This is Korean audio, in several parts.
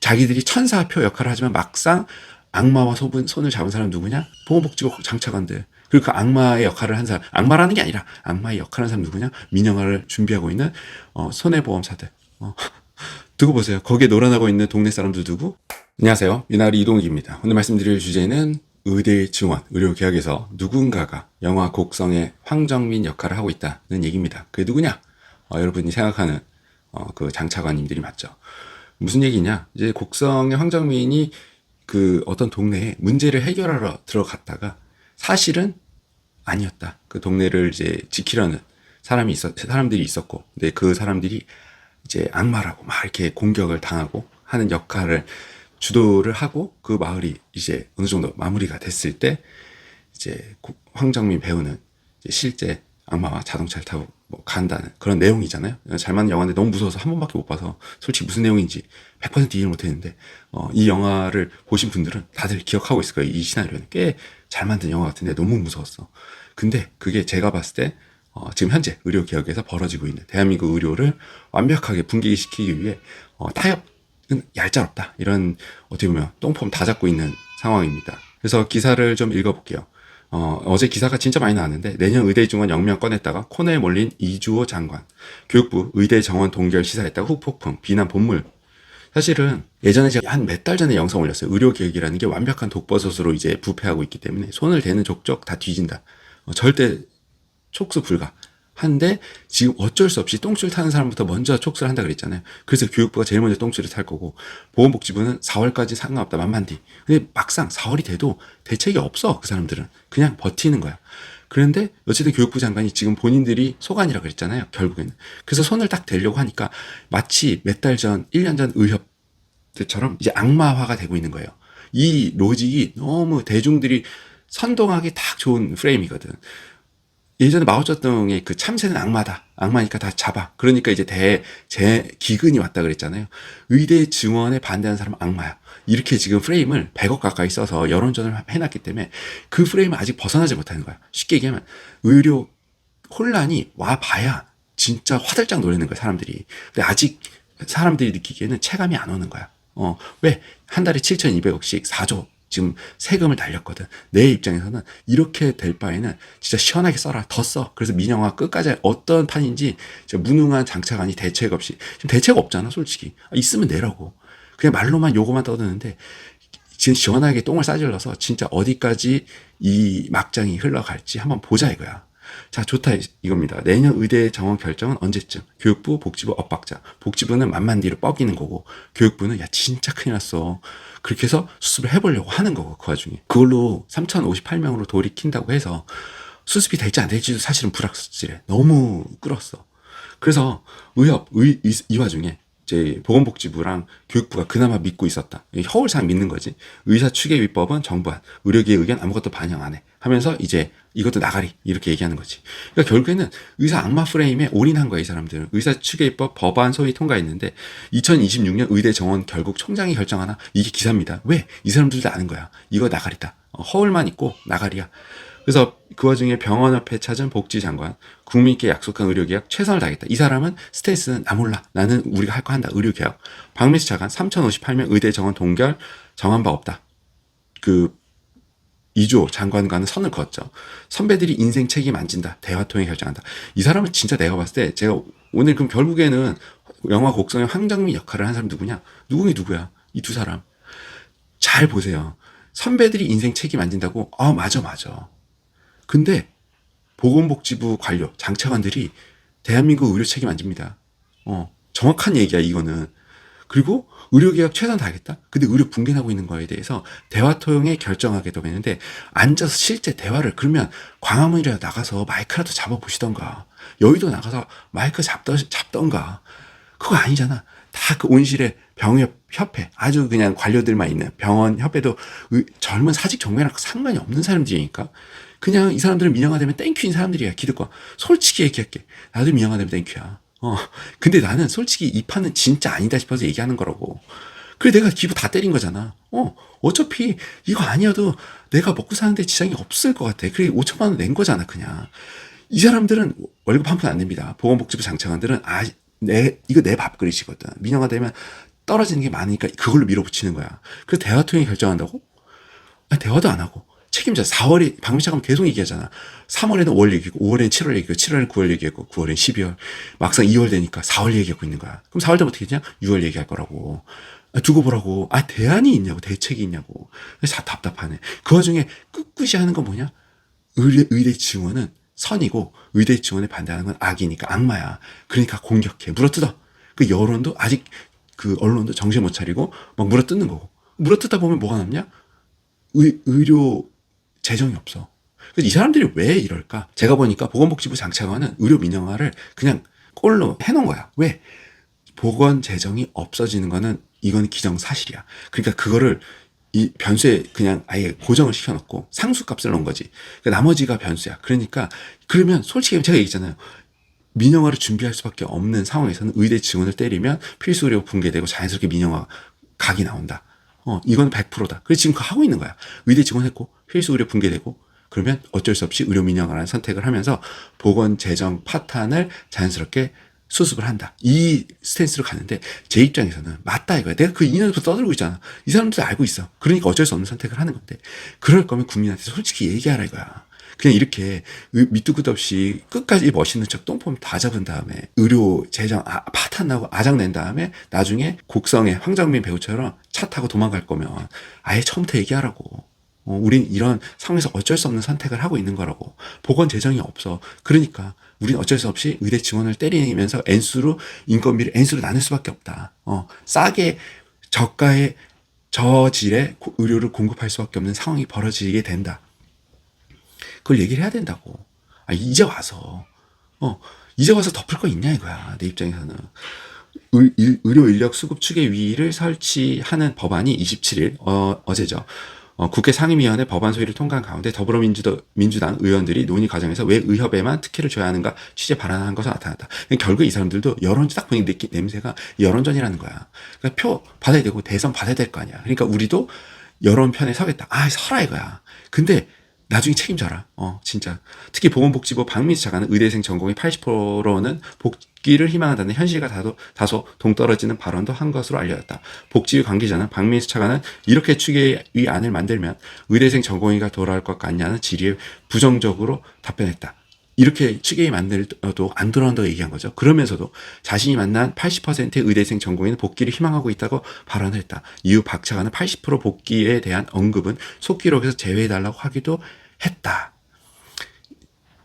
자기들이 천사표 역할을 하지만 막상 악마와 소분, 손을 잡은 사람 누구냐? 보건복지부 장차관들. 그리고 그 악마의 역할을 한 사람, 악마라는 게 아니라 악마의 역할을 한 사람 누구냐? 민영화를 준비하고 있는 어, 손해보험사들. 어, 두고 보세요. 거기에 놀아나고 있는 동네 사람들 누구? 안녕하세요. 미나리 이동욱입니다. 오늘 말씀드릴 주제는 의대 증원, 의료 계약에서 누군가가 영화 곡성의 황정민 역할을 하고 있다는 얘기입니다. 그게 누구냐? 어, 여러분이 생각하는 어, 그 장차관님들이 맞죠. 무슨 얘기냐? 이제 곡성의 황정민이 그 어떤 동네에 문제를 해결하러 들어갔다가 사실은 아니었다. 그 동네를 이제 지키려는 사람이 있었, 사람들이 있었고, 근데 그 사람들이 이제 악마라고 막 이렇게 공격을 당하고 하는 역할을 주도를 하고 그 마을이 이제 어느 정도 마무리가 됐을 때 이제 고- 황정민 배우는 이제 실제 악마와 자동차를 타고 뭐 간다는 그런 내용이잖아요. 잘 맞는 영화인데 너무 무서워서 한 번밖에 못 봐서 솔직히 무슨 내용인지 100% 이해를 못 했는데 어, 이 영화를 보신 분들은 다들 기억하고 있을 거예요. 이 시나리오는 꽤 잘 만든 영화 같은데 너무 무서웠어. 근데 그게 제가 봤을 때 어, 지금 현재 의료 개혁에서 벌어지고 있는 대한민국 의료를 완벽하게 분기시키기 위해 어, 타협은 얄짤없다 이런 어떻게 보면 똥폼 다 잡고 있는 상황입니다. 그래서 기사를 좀 읽어볼게요. 어, 어제 기사가 진짜 많이 나왔는데 내년 의대 중원 영명 꺼냈다가 코너에 몰린 이주호 장관 교육부 의대 정원 동결 시사했다가 후폭풍 비난 본물 사실은 예전에 제가 한 몇 달 전에 영상 올렸어요. 의료 개혁이라는 게 완벽한 독버섯으로 이제 부패하고 있기 때문에 손을 대는 족족 다 뒤진다. 어, 절대 촉수 불가. 한데 지금 어쩔 수 없이 똥줄 타는 사람부터 먼저 촉수를 한다 그랬잖아요. 그래서 교육부가 제일 먼저 똥줄을 탈 거고 보건복지부는 4월까지 상관없다 만만디. 근데 막상 4월이 돼도 대책이 없어 그 사람들은 그냥 버티는 거야. 그런데 어쨌든 교육부 장관이 지금 본인들이 소관이라 그랬잖아요. 결국에는. 그래서 손을 딱 대려고 하니까 마치 몇 달 전, 1년 전 의협들처럼 이제 악마화가 되고 있는 거예요. 이 로직이 너무 대중들이 선동하기 딱 좋은 프레임이거든. 예전에 마오쩌둥의 그 참새는 악마다. 악마니까 다 잡아. 그러니까 이제 대, 제, 기근이 왔다 그랬잖아요. 의대 증원에 반대하는 사람은 악마야. 이렇게 지금 프레임을 100억 가까이 써서 여론전을 해놨기 때문에 그 프레임을 아직 벗어나지 못하는 거야. 쉽게 얘기하면 의료 혼란이 와봐야 진짜 화들짝 놀라는 거야, 사람들이. 근데 아직 사람들이 느끼기에는 체감이 안 오는 거야. 어, 왜? 한 달에 7,200억씩 4조 지금 세금을 날렸거든. 내 입장에서는 이렇게 될 바에는 진짜 시원하게 써라. 더 써. 그래서 민영화 끝까지 어떤 판인지 무능한 장차관이 대책 없이. 지금 대책 없잖아, 솔직히. 아, 있으면 내라고. 그냥 말로만 요거만 떠드는데 지금 시원하게 똥을 싸질러서 진짜 어디까지 이 막장이 흘러갈지 한번 보자 이거야. 자, 좋다 이- 이겁니다. 내년 의대 정원 결정은 언제쯤? 교육부, 복지부 엇박자. 복지부는 만만디로 뻐기는 거고, 교육부는 야 진짜 큰일 났어. 그렇게 해서 수습을 해보려고 하는 거고 그 와중에 그걸로 3,058명으로 돌이킨다고 해서 수습이 될지 안 될지도 사실은 불확실해. 너무 끌었어. 그래서 의협 의, 이, 이 와중에 이제 보건복지부랑 교육부가 그나마 믿고 있었다. 허울상 믿는 거지. 의사 추계 위법은 정부안, 의료계 의견 아무것도 반영 안 해. 하면서 이제 이것도 나가리 이렇게 얘기하는 거지. 그러니까 결국에는 의사 악마 프레임에 올인한 거야 이 사람들은. 의사 추계 위법 법안 소위 통과했는데 2026년 의대 정원 결국 총장이 결정하나 이게 기사입니다. 왜? 이 사람들도 아는 거야. 이거 나가리다. 어, 허울만 있고 나가리야. 그래서 그 와중에 병원협회 찾은 복지장관, 국민께 약속한 의료개혁 최선을 다하겠다. 이 사람은 스트레스는 나 몰라. 나는 우리가 할 거 한다. 의료개혁. 박미수 차관 3,058명 의대 정원 동결 정한 바 없다. 그 이조 장관과는 선을 그었죠. 선배들이 인생 책임 안 진다. 대화 통해 결정한다. 이 사람은 진짜 내가 봤을 때 제가 오늘 그럼 결국에는 영화 곡성의 황정민 역할을 한 사람 누구냐? 누구이 누구야? 이 두 사람. 잘 보세요. 선배들이 인생 책임 안 진다고? 아, 맞아, 맞아. 근데 보건복지부 관료, 장차관들이 대한민국 의료 책임 안 집니다. 어, 정확한 얘기야, 이거는. 그리고 의료개혁 최선 다하겠다? 근데 의료 붕괴나고 있는 거에 대해서 대화 토용에 결정하게 되는데 앉아서 실제 대화를 그러면 광화문이라도 나가서 마이크라도 잡아보시던가 여의도 나가서 마이크 잡던, 잡던가 그거 아니잖아. 다 그 온실에 병협 협회 아주 그냥 관료들만 있는 병원 협회도 의- 젊은 사직 정매랑 상관이 없는 사람들이니까 그냥 이 사람들은 민영화 되면 땡큐인 사람들이야 기득권. 솔직히 얘기할게. 나도 민영화 되면 땡큐야. 어. 근데 나는 솔직히 이 판은 진짜 아니다 싶어서 얘기하는 거라고. 그래 내가 기부 다 때린 거잖아. 어. 어차피 이거 아니어도 내가 먹고 사는데 지장이 없을 것 같아. 그래 5천만 원 낸 거잖아 그냥. 이 사람들은 월급 한 푼 안 냅니다. 보건복지부 장차관들은 아, 내, 이거 내 밥그릇이거든. 민영화 되면 떨어지는 게 많으니까 그걸로 밀어붙이는 거야. 그래서 대화 통이 결정한다고? 아니, 대화도 안 하고. 책임자 4월에 방미차 가면 계속 얘기하잖아. 3월에는 5월 얘기고 5월에는 7월 얘기고 7월에는 9월 얘기했고 9월에는 12월 막상 2월 되니까 4월 얘기하고 있는 거야. 그럼 4월 되면 어떻게 되냐? 6월 얘기할 거라고. 아, 두고 보라고. 아 대안이 있냐고 대책이 있냐고. 그래서 다 답답하네. 그 와중에 꿋꿋이 하는 건 뭐냐? 의대, 의대 지원은 선이고 의대 지원에 반대하는 건 악이니까 악마야. 그러니까 공격해. 물어뜯어. 그 여론도 아직 그 언론도 정신 못 차리고 막 물어뜯는 거고. 물어뜯다 보면 뭐가 남냐? 의, 의료 재정이 없어. 그래서 이 사람들이 왜 이럴까? 제가 보니까 보건복지부 장차관은 의료 민영화를 그냥 꼴로 해놓은 거야. 왜? 보건 재정이 없어지는 거는 이건 기정사실이야. 그러니까 그거를 이 변수에 그냥 아예 고정을 시켜놓고 상수값을 넣은 거지. 그러니까 나머지가 변수야. 그러니까 그러면 솔직히 제가 얘기했잖아요. 민영화를 준비할 수밖에 없는 상황에서는 의대 지원을 때리면 필수 의료 붕괴되고 자연스럽게 민영화 각이 나온다. 어, 이건 100%다. 그래서 지금 그거 하고 있는 거야. 의대 지원했고 필수 의료 붕괴되고 그러면 어쩔 수 없이 의료 민영화라는 선택을 하면서 보건 재정 파탄을 자연스럽게 수습을 한다. 이 스탠스로 가는데 제 입장에서는 맞다 이거야. 내가 그 2년부터 떠들고 있잖아. 이 사람들 알고 있어. 그러니까 어쩔 수 없는 선택을 하는 건데 그럴 거면 국민한테 솔직히 얘기하라 이거야. 그냥 이렇게 의- 밑도 끝도 없이 끝까지 멋있는 척 똥폼 다 잡은 다음에 의료 재정 아, 파탄 나고 아장 낸 다음에 나중에 곡성의 황정민 배우처럼 차 타고 도망갈 거면 아예 처음부터 얘기하라고. 어, 우린 이런 상황에서 어쩔 수 없는 선택을 하고 있는 거라고. 보건 재정이 없어. 그러니까 우린 어쩔 수 없이 의대 지원을 때리면서 N수로 인건비를 N수로 나눌 수밖에 없다. 어, 싸게 저가의 저질의 고- 의료를 공급할 수밖에 없는 상황이 벌어지게 된다. 그걸 얘기를 해야 된다고. 아, 이제 와서, 어, 이제 와서 덮을 거 있냐 이거야. 내 입장에서는. 의, 일- 의료 인력 수급 추계 위를 설치하는 법안이 27일, 어, 어제죠. 어, 국회 상임위원회 법안 소위를 통과한 가운데 더불어민주당 민주당 의원들이 논의 과정에서 왜 의협에만 특혜를 줘야 하는가 취재 발언한 것으로 나타났다. 결국 이 사람들도 여론지 딱 보니 느끼, 냄새가 여론전이라는 거야. 그러니까 표 받아야 되고 대선 받아야 될 거 아니야. 그러니까 우리도 여론 편에 서겠다. 아, 서라 이거야. 근데 나중에 책임져라. 어, 진짜. 특히 보건복지부 박민수 차관은 의대생 전공의 80%는 복귀를 희망한다는 현실과 다소, 다소 동떨어지는 발언도 한 것으로 알려졌다. 복지위 관계자는 박민수 차관은 이렇게 추계위 안을 만들면 의대생 전공의가 돌아올 것 같냐는 질의에 부정적으로 답변했다. 이렇게 추계위 만들어도 안 돌아온다고 얘기한 거죠. 그러면서도 자신이 만난 80%의 의대생 전공의는 복귀를 희망하고 있다고 발언을 했다. 이후 박 차관은 80% 복귀에 대한 언급은 속기록에서 제외해달라고 하기도 했다.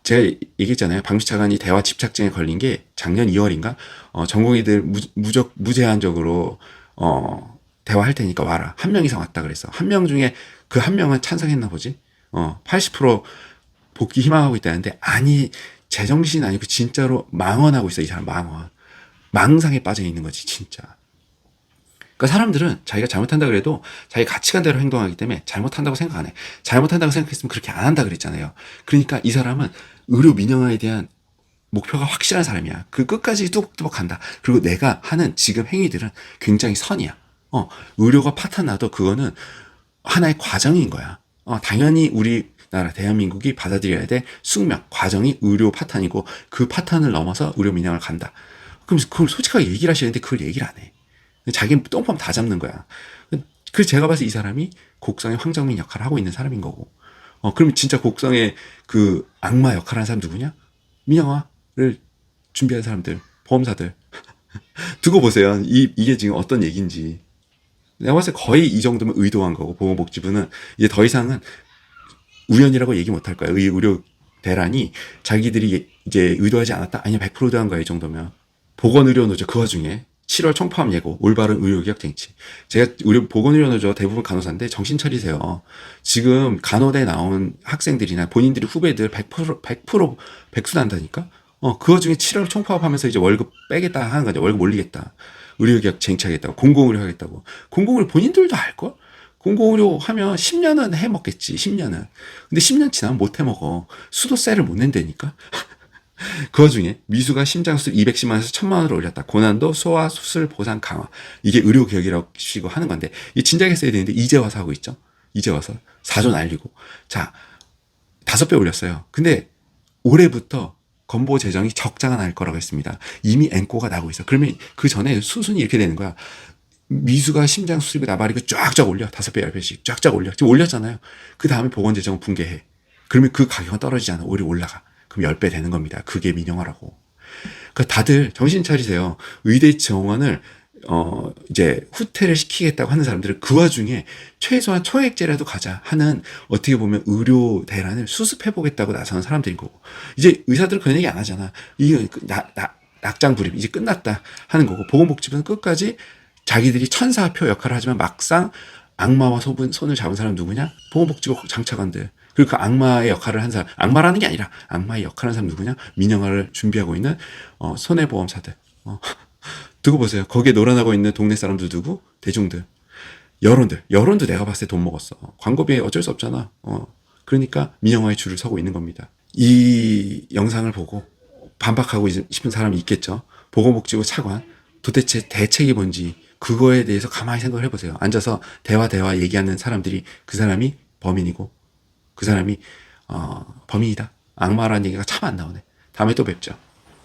제가 얘기했잖아요. 방시 차관이 대화 집착증에 걸린 게 작년 2월인가? 어, 전공의들 무, 무적, 무제한적으로, 어, 대화할 테니까 와라. 한 명 이상 왔다 그랬어. 한 명 중에 그 한 명은 찬성했나 보지? 어, 80% 복귀 희망하고 있다는데, 아니, 제정신 아니고 진짜로 망언하고 있어, 이 사람 망언. 망상에 빠져 있는 거지, 진짜. 그러니까 사람들은 자기가 잘못한다 그래도 자기 가치관대로 행동하기 때문에 잘못한다고 생각 안 해. 잘못한다고 생각했으면 그렇게 안 한다 그랬잖아요. 그러니까 이 사람은 의료 민영화에 대한 목표가 확실한 사람이야. 그 끝까지 뚜벅뚜벅 간다. 그리고 내가 하는 지금 행위들은 굉장히 선이야. 어, 의료가 파탄 나도 그거는 하나의 과정인 거야. 어, 당연히 우리 나라 대한민국이 받아들여야 될 숙명, 과정이 의료 파탄이고 그 파탄을 넘어서 의료 민영화를 간다. 그럼 그걸 솔직하게 얘기를 하시는데 그걸 얘기를 안 해. 자기는 똥펌 다 잡는 거야. 그래서 제가 봐서 이 사람이 곡성의 황정민 역할을 하고 있는 사람인 거고. 어, 그러면 진짜 곡성의 그 악마 역할을 하는 사람 누구냐? 민영화를 준비한 사람들, 보험사들. 두고 보세요. 이, 이게 지금 어떤 얘기인지. 내가 봤을 때 거의 이 정도면 의도한 거고, 보건복지부는 이제 더 이상은 우연이라고 얘기 못할 거야. 의, 의료 대란이 자기들이 이제 의도하지 않았다? 아니야, 100% 의도한 거야, 이 정도면. 보건의료노조 그 와중에 7월 총파업 예고, 올바른 의료개혁 쟁취. 제가 의료 보건의료노조 대부분 간호사인데 정신 차리세요. 지금 간호대 나온 학생들이나 본인들이 후배들 100% 100% 백수 난다니까. 어, 그 와중에 7월 총파업 하면서 이제 월급 빼겠다 하는 거죠. 월급 올리겠다. 의료개혁 쟁취하겠다고. 공공의료 하겠다고. 공공의료 본인들도 알걸? 공공의료 하면 10년은 해 먹겠지. 10년은. 근데 10년 지나면 못 해 먹어. 수도세를 못 낸다니까. 그 와중에 미수가 심장수술 210만 원에서 1000만 원으로 올렸다. 고난도 소아 수술 보상 강화. 이게 의료 개혁이라고 시고 하는 건데 이 진작에 했어야 되는데 이제 와서 하고 있죠. 이제 와서 4조 날리고 자 다섯 배 올렸어요. 근데 올해부터 건보 재정이 적자가 날 거라고 했습니다. 이미 앵꼬가 나고 있어. 그러면 그 전에 수순이 이렇게 되는 거야. 미수가 심장 수술비 나발이고 쫙쫙 올려 다섯 배, 열 배씩 쫙쫙 올려 지금 올렸잖아요. 그 다음에 보건재정은 붕괴해. 그러면 그 가격은 떨어지지 않아 오히려 올라가. 그럼 열 배 되는 겁니다. 그게 민영화라고. 그 다들 정신 차리세요. 의대 정원을 어 이제 후퇴를 시키겠다고 하는 사람들은 그 와중에 최소한 초액제라도 가자 하는 어떻게 보면 의료 대란을 수습해 보겠다고 나서는 사람들인 거고 이제 의사들은 그런 얘기 안 하잖아. 이거 그 나, 나, 낙장 불입 이제 끝났다 하는 거고 보건복지부는 끝까지 자기들이 천사표 역할을 하지만 막상 악마와 손, 손을 잡은 사람 누구냐? 보건복지부 장차관들. 그리고 그 악마의 역할을 한 사람, 악마라는 게 아니라 악마의 역할을 한 사람 누구냐? 민영화를 준비하고 있는 어, 손해보험사들. 어, 두고 보세요. 거기에 놀아나고 있는 동네 사람들 누구? 대중들. 여론들. 여론도 내가 봤을 때 돈 먹었어. 광고비에 어쩔 수 없잖아. 어. 그러니까 민영화의 줄을 서고 있는 겁니다. 이 영상을 보고 반박하고 싶은 사람이 있겠죠. 보건복지부 차관. 도대체 대책이 뭔지 그거에 대해서 가만히 생각을 해보세요. 앉아서 대화 대화 얘기하는 사람들이 그 사람이 범인이고 그 사람이 어, 범인이다. 악마라는 얘기가 참 안 나오네. 다음에 또 뵙죠.